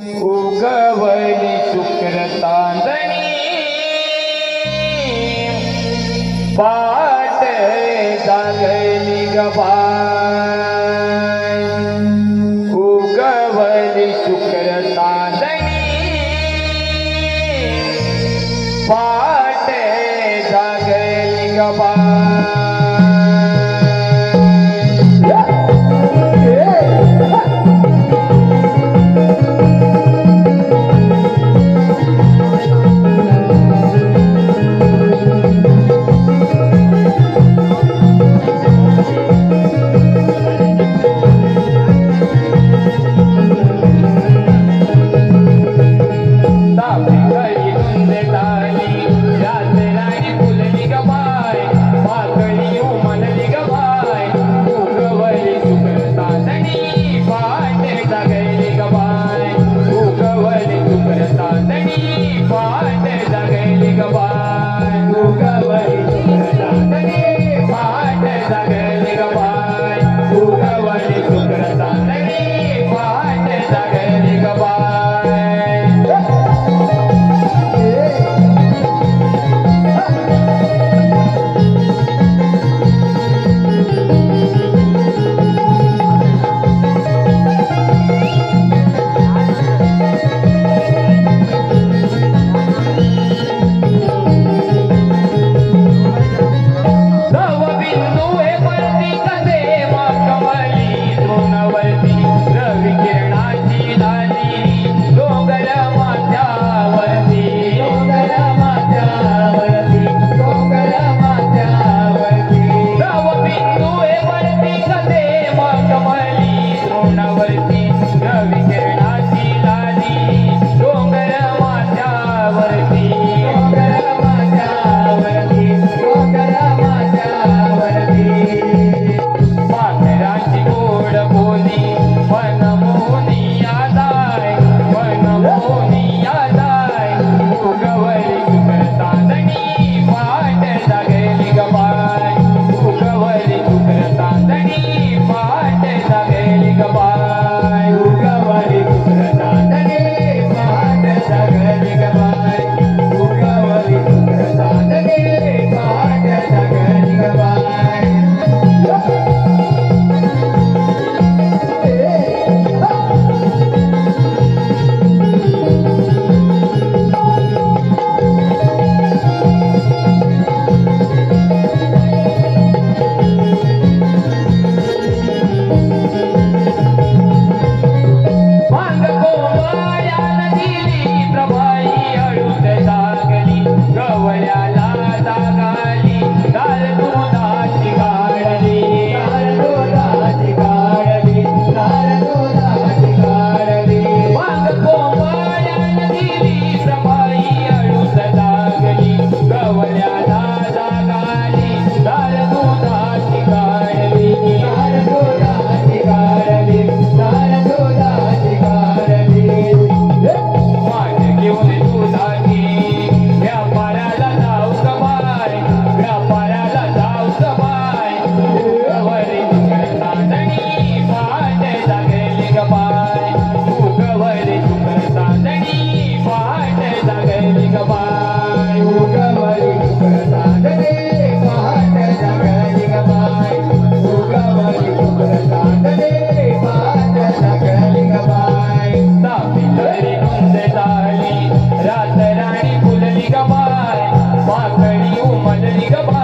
उगवली शुक्र तांदणी पाट दागली गबा उगवली शुक्र तांदणी पाट दागली गबा Guayana. You got on.